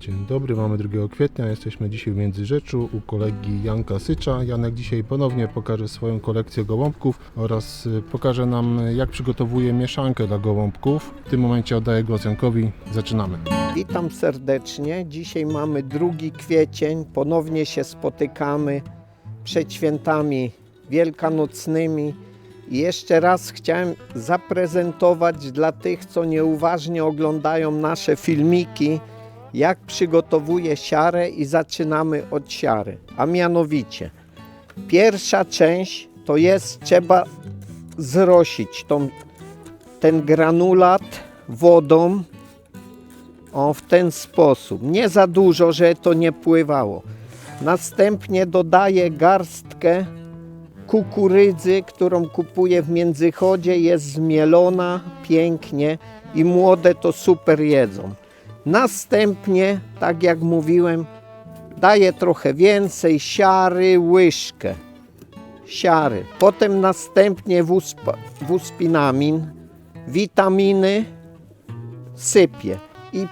Dzień dobry, mamy 2 kwietnia, jesteśmy dzisiaj w Międzyrzeczu u kolegi Janka Sycza. Janek dzisiaj ponownie pokaże swoją kolekcję gołąbków oraz y, pokaże nam jak przygotowuje mieszankę dla gołąbków. W tym momencie oddaję głos Jankowi, zaczynamy. Witam serdecznie. Dzisiaj mamy 2 kwiecień. Ponownie się spotykamy przed świętami wielkanocnymi. I jeszcze raz chciałem zaprezentować dla tych, co nieuważnie oglądają nasze filmiki, jak przygotowuję siarę i zaczynamy od siary. A mianowicie, pierwsza część to jest trzeba zrosić tą, ten granulat wodą o, w ten sposób. Nie za dużo, że to nie pływało. Następnie dodaję garstkę kukurydzy, którą kupuję w Międzychodzie. Jest zmielona pięknie i młode to super jedzą. Następnie, tak jak mówiłem, daję trochę więcej siary, łyżkę siary. Potem następnie wuspa, wuspinamin, witaminy, sypię i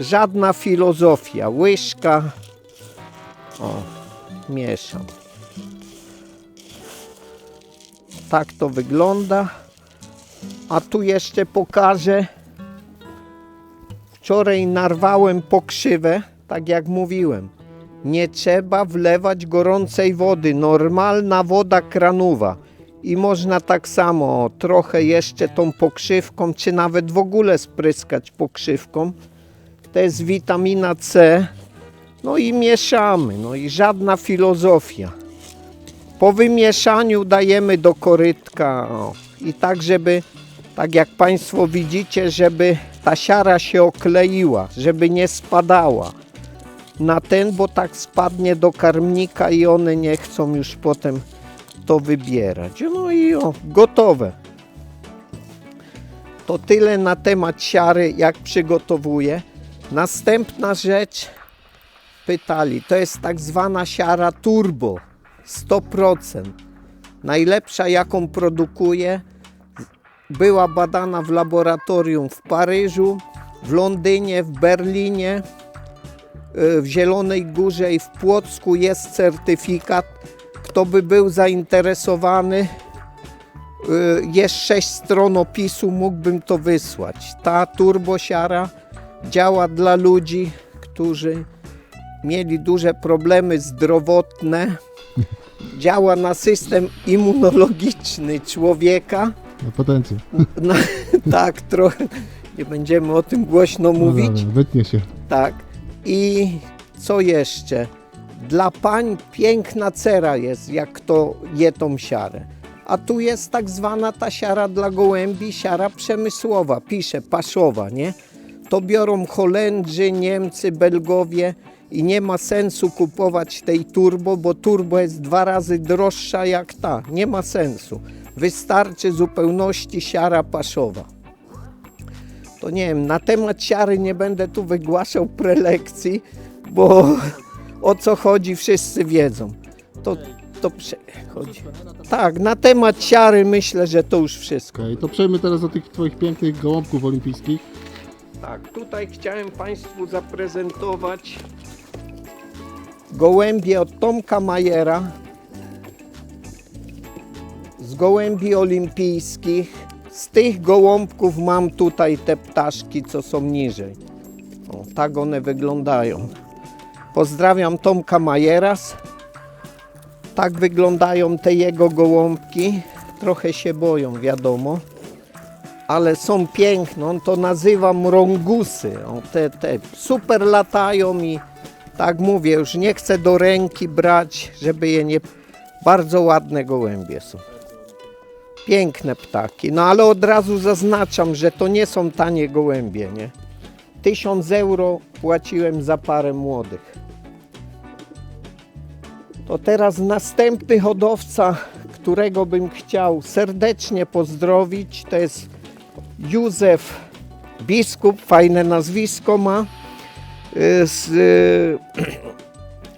żadna filozofia, łyżka, o, mieszam. Tak to wygląda. A tu jeszcze pokażę. Wczoraj narwałem pokrzywę, tak jak mówiłem. Nie trzeba wlewać gorącej wody, normalna woda kranowa. I można tak samo trochę jeszcze tą pokrzywką, czy nawet w ogóle spryskać pokrzywką. To jest witamina C. No i mieszamy, no i żadna filozofia. Po wymieszaniu dajemy do korytka o, i tak, żeby, tak jak Państwo widzicie, żeby ta siara się okleiła, żeby nie spadała na ten, bo tak spadnie do karmnika i one nie chcą już potem to wybierać. No i o, gotowe. To tyle na temat siary, jak przygotowuję. Następna rzecz, pytali, to jest tak zwana siara turbo, 100%. Najlepsza, jaką produkuję, była badana w laboratorium w Paryżu, w Londynie, w Berlinie, y, w Zielonej Górze i w Płocku jest certyfikat. Kto by był zainteresowany, y, jest sześć stron opisu, mógłbym to wysłać. Ta turbosiara działa dla ludzi, którzy mieli duże problemy zdrowotne. Działa na system immunologiczny człowieka. Na potencję. No, tak, trochę. Nie będziemy o tym głośno mówić. No dobra, wytnie się. Tak. I co jeszcze? Dla pań piękna cera jest, jak kto je tą siarę. A tu jest tak zwana ta siara dla gołębi, siara przemysłowa, pisze paszowa, nie? To biorą Holendrzy, Niemcy, Belgowie i nie ma sensu kupować tej turbo, bo turbo jest dwa razy droższa jak ta. Nie ma sensu. Wystarczy zupełności siara paszowa to nie wiem, na temat siary nie będę tu wygłaszał prelekcji, bo o co chodzi wszyscy wiedzą. To, to przechodzi. Tak, na temat siary myślę, że to już wszystko. Okej, to przejdźmy teraz do tych Twoich pięknych gołąbków olimpijskich. Tak, tutaj chciałem Państwu zaprezentować gołębie od Tomka Majera z gołębi olimpijskich. Z tych gołąbków mam tutaj te ptaszki, co są niżej. O, tak one wyglądają. Pozdrawiam Tomka Majeras. Tak wyglądają te jego gołąbki. Trochę się boją, wiadomo ale są piękne. On to nazywa mrągusy. O, te, te super latają i tak mówię, już nie chcę do ręki brać, żeby je nie. Bardzo ładne gołębie są. Piękne ptaki. No ale od razu zaznaczam, że to nie są tanie gołębie, nie? 1000 euro płaciłem za parę młodych. To teraz następny hodowca, którego bym chciał serdecznie pozdrowić, to jest Józef Biskup, fajne nazwisko ma, y, z, y,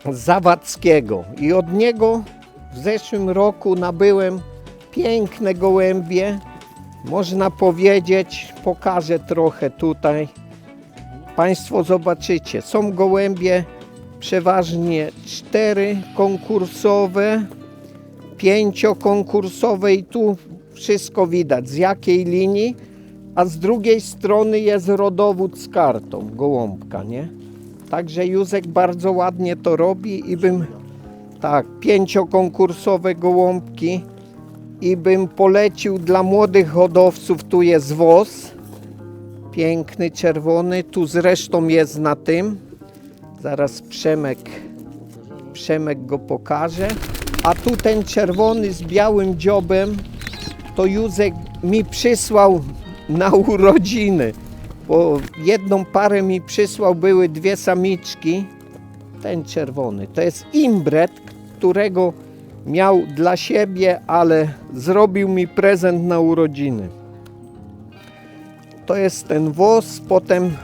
Zawadzkiego. I od niego w zeszłym roku nabyłem piękne gołębie. Można powiedzieć, pokażę trochę tutaj. Państwo zobaczycie, są gołębie przeważnie cztery konkursowe, pięciokonkursowe i tu wszystko widać z jakiej linii, a z drugiej strony jest rodowód z kartą gołąbka, nie? Także Józek bardzo ładnie to robi i bym tak, pięciokonkursowe gołąbki i bym polecił dla młodych hodowców, tu jest wos, piękny, czerwony, tu zresztą jest na tym, zaraz Przemek, Przemek go pokaże, a tu ten czerwony z białym dziobem, to Józek mi przysłał na urodziny, bo jedną parę mi przysłał, były dwie samiczki, ten czerwony, to jest imbret, którego miał dla siebie, ale zrobił mi prezent na urodziny. To jest ten włos, potem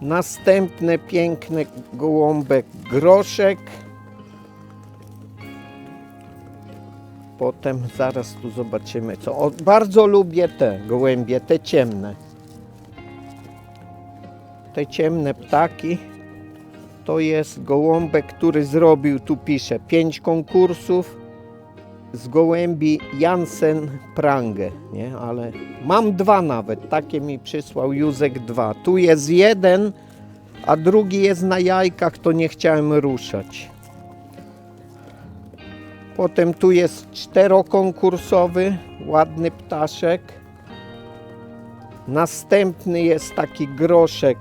następne piękne gołąbek groszek. Potem zaraz tu zobaczymy co. O, bardzo lubię te gołębie, te ciemne. Te ciemne ptaki to jest gołąbek, który zrobił, tu pisze, pięć konkursów z gołębi Jansen Prange, nie? Ale mam dwa nawet, takie mi przysłał Józek dwa. Tu jest jeden, a drugi jest na jajkach, to nie chciałem ruszać. Potem tu jest czterokonkursowy, ładny ptaszek. Następny jest taki groszek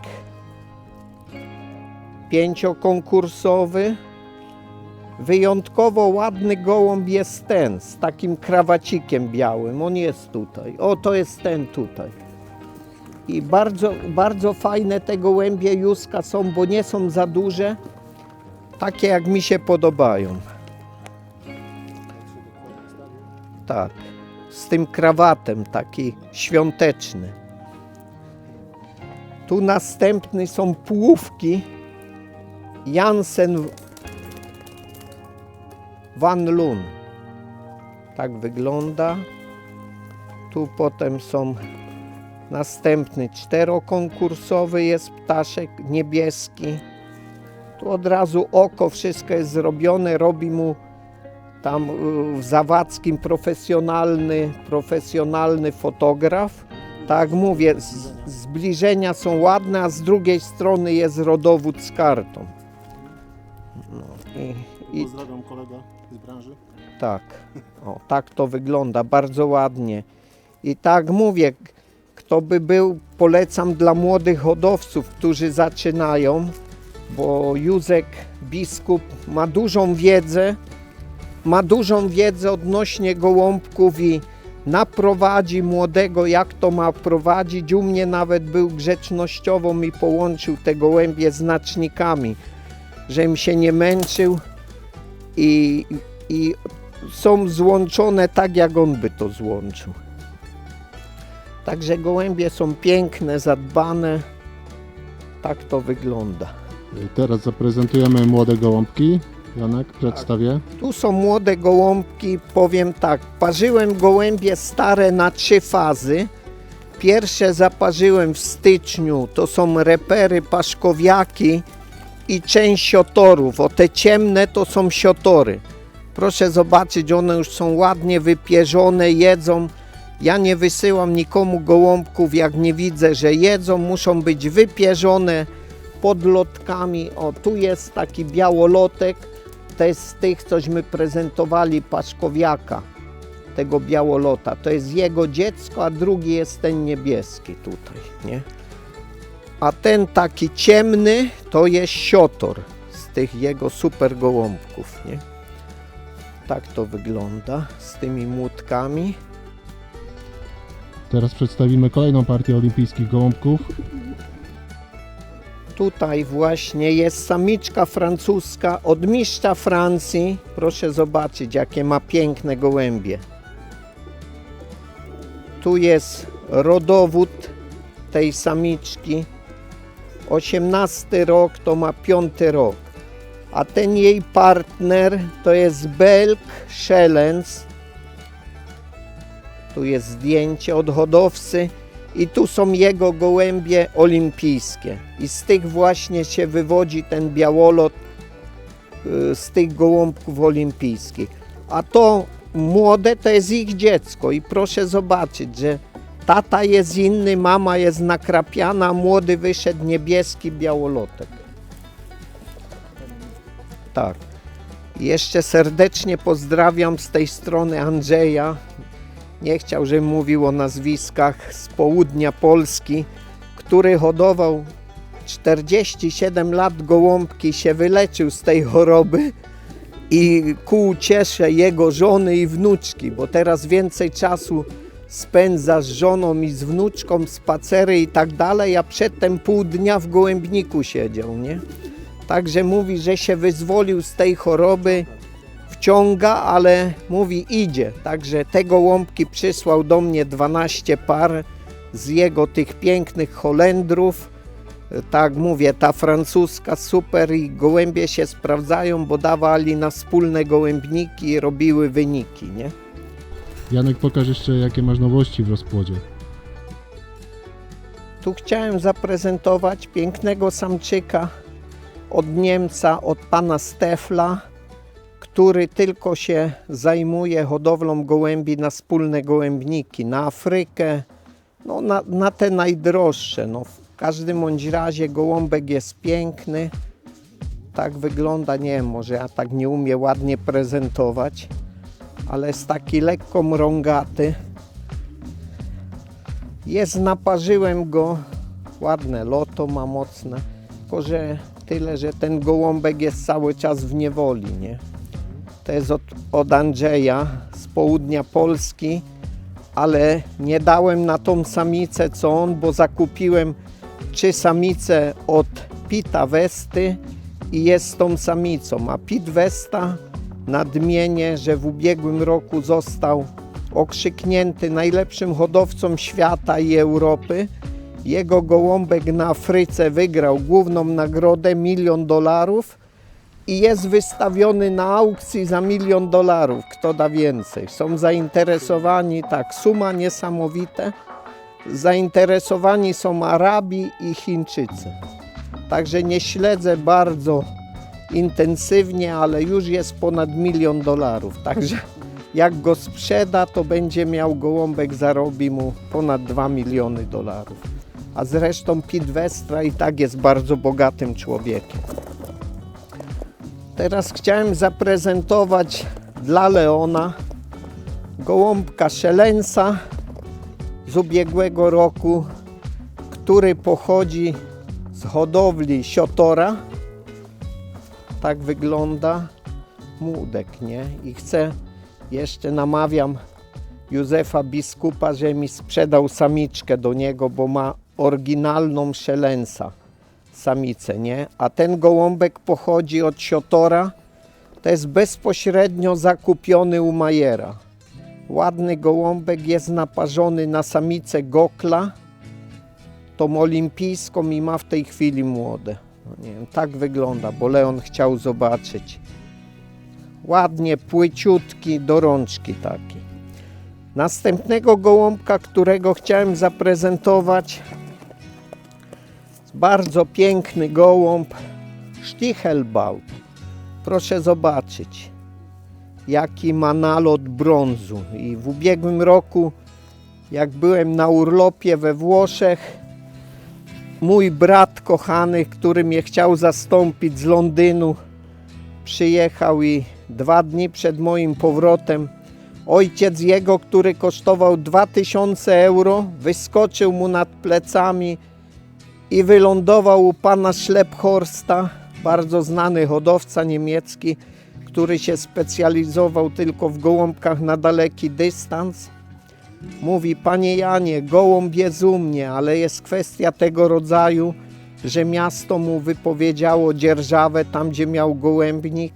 pięciokonkursowy. Wyjątkowo ładny gołąb jest ten, z takim krawacikiem białym. On jest tutaj. O, to jest ten tutaj. I bardzo, bardzo fajne te gołębie Józka są, bo nie są za duże. Takie jak mi się podobają. Tak, z tym krawatem, taki świąteczny. Tu następny są półówki Jansen Van Loon. Tak wygląda. Tu potem są następny czterokonkursowy jest ptaszek niebieski. Tu od razu oko, wszystko jest zrobione, robi mu tam y, w Zawadzkim profesjonalny, profesjonalny fotograf. Tak mówię, z, zbliżenia są ładne, a z drugiej strony jest rodowód z kartą. No, i, i Pozdrawiam kolega z branży. tak, o, tak to wygląda, bardzo ładnie. I tak mówię, kto by był, polecam dla młodych hodowców, którzy zaczynają, bo Józek Biskup ma dużą wiedzę, ma dużą wiedzę odnośnie gołąbków i naprowadzi młodego, jak to ma prowadzić. U mnie nawet był grzecznościowo, mi połączył te gołębie znacznikami, żebym się nie męczył i, i są złączone tak, jak on by to złączył. Także gołębie są piękne, zadbane. Tak to wygląda. Teraz zaprezentujemy młode gołąbki. Janek, przedstawię. Tu są młode gołąbki, powiem tak, parzyłem gołębie stare na trzy fazy. Pierwsze zaparzyłem w styczniu, to są repery paszkowiaki i część siotorów. O te ciemne to są siotory. Proszę zobaczyć, one już są ładnie wypierzone, jedzą. Ja nie wysyłam nikomu gołąbków, jak nie widzę, że jedzą, muszą być wypierzone pod lotkami. O, tu jest taki białolotek, to jest z tych, cośmy prezentowali Paszkowiaka, tego białolota. To jest jego dziecko, a drugi jest ten niebieski tutaj, nie? A ten taki ciemny to jest siotor z tych jego super gołąbków, nie? Tak to wygląda z tymi młotkami. Teraz przedstawimy kolejną partię olimpijskich gołąbków. Tutaj właśnie jest samiczka francuska od mistrza Francji. Proszę zobaczyć, jakie ma piękne gołębie. Tu jest rodowód tej samiczki. 18 rok to ma piąty rok. A ten jej partner to jest Belk Szellens. Tu jest zdjęcie od hodowcy I tu są jego gołębie olimpijskie. I z tych właśnie się wywodzi ten białolot y, z tych gołąbków olimpijskich. A to młode to jest ich dziecko i proszę zobaczyć, że tata jest inny, mama jest nakrapiana, młody wyszedł niebieski białolotek. Tak. Jeszcze serdecznie pozdrawiam z tej strony Andrzeja. Nie chciał, żebym mówił o nazwiskach z południa Polski, który hodował 47 lat gołąbki, się wyleczył z tej choroby i ku uciesze jego żony i wnuczki, bo teraz więcej czasu spędza z żoną i z wnuczką, spacery i tak dalej, a przedtem pół dnia w gołębniku siedział, nie? Także mówi, że się wyzwolił z tej choroby, wciąga, ale mówi idzie. Także te gołąbki przysłał do mnie 12 par z jego tych pięknych Holendrów. Tak mówię, ta francuska super i gołębie się sprawdzają, bo dawali na wspólne gołębniki i robiły wyniki, nie? Janek, pokaż jeszcze jakie masz nowości w rozpłodzie. Tu chciałem zaprezentować pięknego samczyka od Niemca, od pana Stefla, który tylko się zajmuje hodowlą gołębi na wspólne gołębniki, na Afrykę, no na, na te najdroższe. No, w każdym bądź razie gołąbek jest piękny. Tak wygląda, nie wiem, może ja tak nie umiem ładnie prezentować, ale jest taki lekko mrągaty. Jest, naparzyłem go, ładne loto ma mocne, tylko że tyle, że ten gołąbek jest cały czas w niewoli, nie? To jest od, od Andrzeja z południa Polski, ale nie dałem na tą samicę co on, bo zakupiłem trzy samice od Pita Westy i jest tą samicą, a Pit Westa nadmienię, że w ubiegłym roku został okrzyknięty najlepszym hodowcą świata i Europy. Jego gołąbek na Afryce wygrał główną nagrodę milion dolarów i jest wystawiony na aukcji za milion dolarów. Kto da więcej? Są zainteresowani, tak, suma niesamowite. Zainteresowani są Arabi i Chińczycy. Także nie śledzę bardzo intensywnie, ale już jest ponad milion dolarów. Także jak go sprzeda, to będzie miał gołąbek, zarobi mu ponad 2 miliony dolarów. A zresztą Pete Westra i tak jest bardzo bogatym człowiekiem. Teraz chciałem zaprezentować dla Leona gołąbka szelensa z ubiegłego roku, który pochodzi z hodowli siotora. Tak wygląda młódek, nie? I chcę, jeszcze namawiam Józefa biskupa, że mi sprzedał samiczkę do niego, bo ma oryginalną szelensa samicę, nie? A ten gołąbek pochodzi od siotora, to jest bezpośrednio zakupiony u Majera. Ładny gołąbek jest naparzony na samicę gokla, tą olimpijską i ma w tej chwili młode. No nie wiem, tak wygląda, bo Leon chciał zobaczyć. Ładnie, płyciutki, do rączki taki. Następnego gołąbka, którego chciałem zaprezentować, bardzo piękny gołąb, Stichelbaut. Proszę zobaczyć, jaki ma nalot brązu. I w ubiegłym roku, jak byłem na urlopie we Włoszech, mój brat kochany, który mnie chciał zastąpić z Londynu, przyjechał i dwa dni przed moim powrotem ojciec jego, który kosztował 2000 euro, wyskoczył mu nad plecami i wylądował u pana Schlepphorsta, bardzo znany hodowca niemiecki, który się specjalizował tylko w gołąbkach na daleki dystans. Mówi, panie Janie, gołąb jest u mnie, ale jest kwestia tego rodzaju, że miasto mu wypowiedziało dzierżawę tam, gdzie miał gołębnik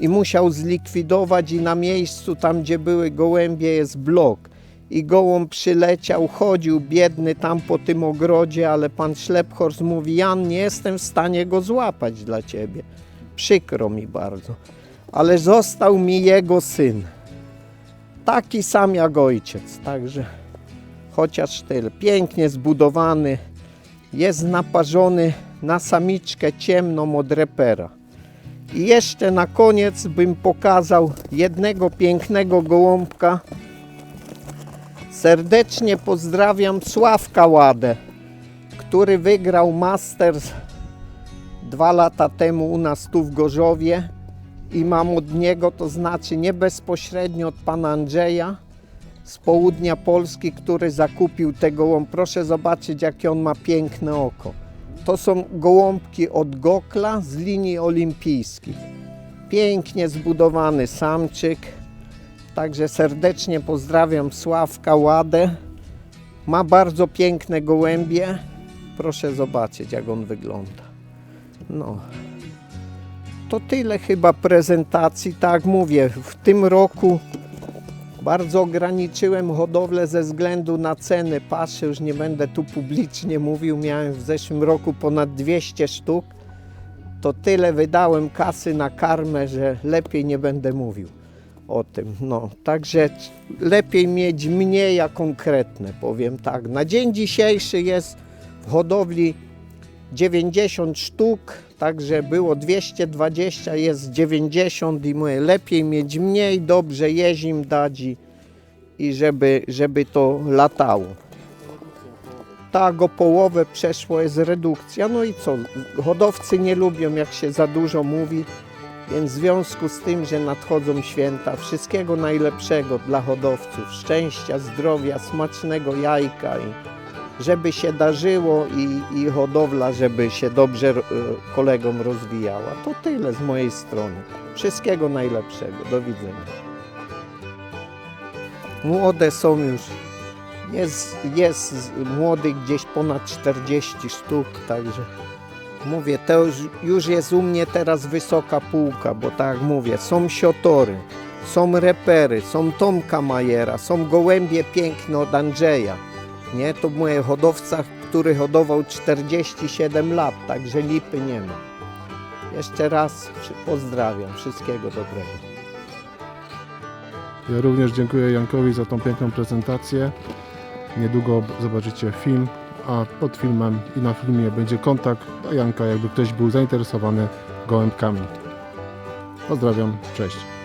i musiał zlikwidować i na miejscu, tam gdzie były gołębie, jest blok. I gołąb przyleciał, chodził biedny tam po tym ogrodzie, ale pan Schlepphorst mówi, Jan, nie jestem w stanie go złapać dla ciebie. Przykro mi bardzo. Ale został mi jego syn. Taki sam jak ojciec, także chociaż tyle. Pięknie zbudowany, jest naparzony na samiczkę ciemną od repera. I jeszcze na koniec bym pokazał jednego pięknego gołąbka. Serdecznie pozdrawiam Sławka Ładę, który wygrał Masters dwa lata temu u nas tu w Gorzowie i mam od niego, to znaczy nie bezpośrednio od pana Andrzeja z południa Polski, który zakupił te gołąb. Proszę zobaczyć, jakie on ma piękne oko. To są gołąbki od Gokla z linii olimpijskich. Pięknie zbudowany samczyk. Także serdecznie pozdrawiam Sławka Ładę. Ma bardzo piękne gołębie. Proszę zobaczyć, jak on wygląda. No. To tyle chyba prezentacji. Tak mówię, w tym roku bardzo ograniczyłem hodowlę ze względu na ceny paszy. Już nie będę tu publicznie mówił. Miałem w zeszłym roku ponad 200 sztuk. To tyle wydałem kasy na karmę, że lepiej nie będę mówił o tym. No, także lepiej mieć mniej, a konkretne, powiem tak. Na dzień dzisiejszy jest w hodowli 90 sztuk, także było 220, jest 90 i mówię, lepiej mieć mniej, dobrze jeść im dać i, i żeby, żeby to latało. Tak, o połowę przeszło jest redukcja. No i co? Hodowcy nie lubią, jak się za dużo mówi, więc w związku z tym, że nadchodzą święta, wszystkiego najlepszego dla hodowców, szczęścia, zdrowia, smacznego jajka i żeby się darzyło i, i hodowla, żeby się dobrze e, kolegom rozwijała. To tyle z mojej strony. Wszystkiego najlepszego. Do widzenia. Młode są już. Jest, jest młodych gdzieś ponad 40 sztuk, także mówię, to już, już jest u mnie teraz wysoka półka, bo tak mówię, są siotory, są repery, są Tomka Majera, są gołębie piękne od Andrzeja. Nie, to mówię hodowca, który hodował 47 lat, także lipy nie ma. Jeszcze raz pozdrawiam, wszystkiego dobrego. Ja również dziękuję Jankowi za tą piękną prezentację. Niedługo zobaczycie film, a pod filmem i na filmie będzie kontakt do Janka, jakby ktoś był zainteresowany gołębkami. Pozdrawiam, cześć.